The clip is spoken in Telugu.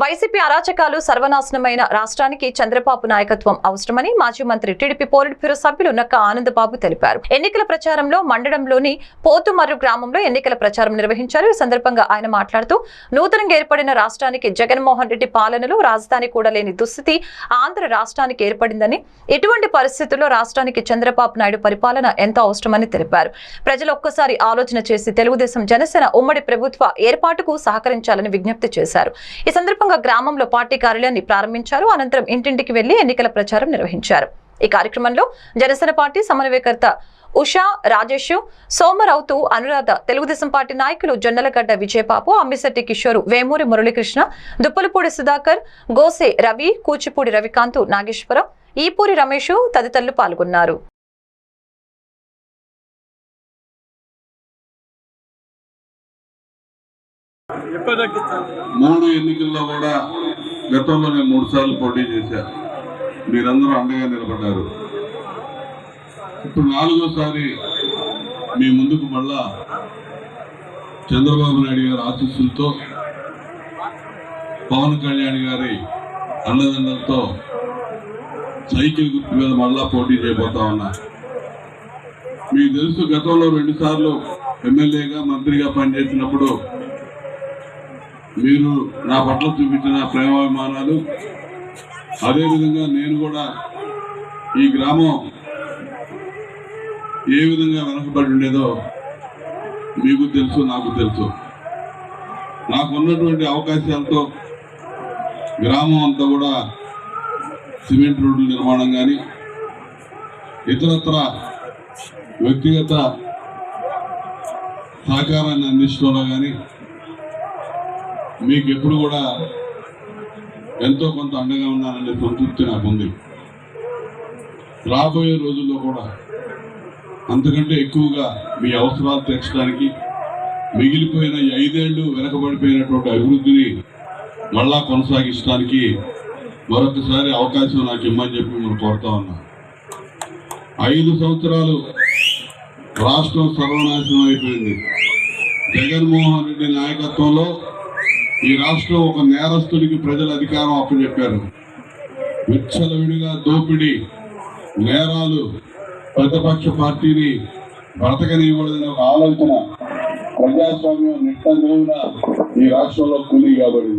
వైసీపీ అరాచకాలు సర్వనాశనమైన రాష్ట్రానికి చంద్రబాబు నాయకత్వం అవసరమని మాజీ మంత్రి టీడీపీ పోలిట్ బ్యూరో సభ్యులు నక్క ఆనందబాబు తెలిపారు. ఎన్నికల ప్రచారంలో మండలంలోని పోతుమర్రు గ్రామంలో ఎన్నికల ప్రచారం నిర్వహించారు. ఈ సందర్భంగా ఆయన మాట్లాడుతూ నూతనంగా ఏర్పడిన రాష్ట్రానికి జగన్మోహన్ రెడ్డి పాలనలో రాజధాని కూడా లేని దుస్థితి ఆంధ్ర రాష్ట్రానికి ఏర్పడిందని ఎటువంటి పరిస్థితుల్లో రాష్ట్రానికి చంద్రబాబు నాయుడు పరిపాలన ఎంతో అవసరమని తెలిపారు. ప్రజలు ఒక్కసారి ఆలోచన చేసి తెలుగుదేశం జనసేన ఉమ్మడి ప్రభుత్వ ఏర్పాటుకు సహకరించాలని విజ్ఞప్తి చేశారు. ఈ సందర్భంగా గ్రామంలో పార్టీ కార్యాలయాన్ని ప్రారంభించారు. అనంతరం ఇంటింటికి వెళ్ళి ఎన్నికల ప్రచారం నిర్వహించారు. ఈ కార్యక్రమంలో జనసేన పార్టీ సమన్వయకర్త ఉషా రాజేష్ సోమరావుతు అనురాధ తెలుగుదేశం పార్టీ నాయకులు జొన్నలగడ్డ విజయబాబు అమ్మిశెట్టి కిషోరు వేమూరి మురళీకృష్ణ దుప్పలపూడి సుధాకర్ గోసే రవి కూచిపూడి రవికాంత్ నాగేశ్వరం ఈపూరి రమేష్ తదితరులు పాల్గొన్నారు. మూడు ఎన్నికల్లో కూడా గతంలో నేను మూడు సార్లు పోటీ చేశాను మీరందరూ అండగా నిలబడ్డారు. ఇప్పుడు నాలుగోసారి మీ ముందుకు మళ్ళా చంద్రబాబు నాయుడు గారి ఆశీస్సులతో పవన్ కళ్యాణ్ గారి అన్నదండలతో సైకిల్ గుర్తు మీద మళ్ళా పోటీ చేయబోతా ఉన్నా. మీకు తెలుసు గతంలో రెండుసార్లు ఎమ్మెల్యేగా మంత్రిగా పనిచేసినప్పుడు మీరు నా పట్ల చూపించిన ప్రేమాభిమానాలు అదేవిధంగా నేను కూడా ఈ గ్రామం ఏ విధంగా వెనకబడి ఉండేదో మీకు తెలుసు నాకు తెలుసు. నాకు ఉన్నటువంటి అవకాశాలతో గ్రామం అంతా కూడా సిమెంట్ రోడ్ల నిర్మాణం కానీ ఇతరత్ర వ్యక్తిగత సహకారాన్ని అందించడంలో కానీ మీకు ఎప్పుడు కూడా ఎంతో కొంత అండగా ఉన్నాననే సంతృప్తి నాకుంది. రాబోయే రోజుల్లో కూడా అంతకంటే ఎక్కువగా మీ అవసరాలు తీర్చడానికి మిగిలిపోయిన ఈ ఐదేళ్ళు వెనకబడిపోయినటువంటి అభివృద్ధిని మళ్ళా కొనసాగించడానికి మరొకసారి అవకాశం నాకు ఇమ్మని చెప్పి మనం కోరుతా ఉన్నా. ఐదు సంవత్సరాలు రాష్ట్రం సర్వనాశనం అయిపోయింది. జగన్మోహన్ రెడ్డి నాయకత్వంలో ఈ రాష్ట్రం ఒక నేరస్తుడికి ప్రజల అధికారం అప్పచెప్పారు. విచ్చలవిడిగా దోపిడీ నేరాలు ప్రతిపక్ష పార్టీని బ్రతకనివ్వడదనే ఒక ఆలోచన ప్రజాస్వామ్యం నిట్ట ఈ రాష్ట్రంలో కూలీ కాబడింది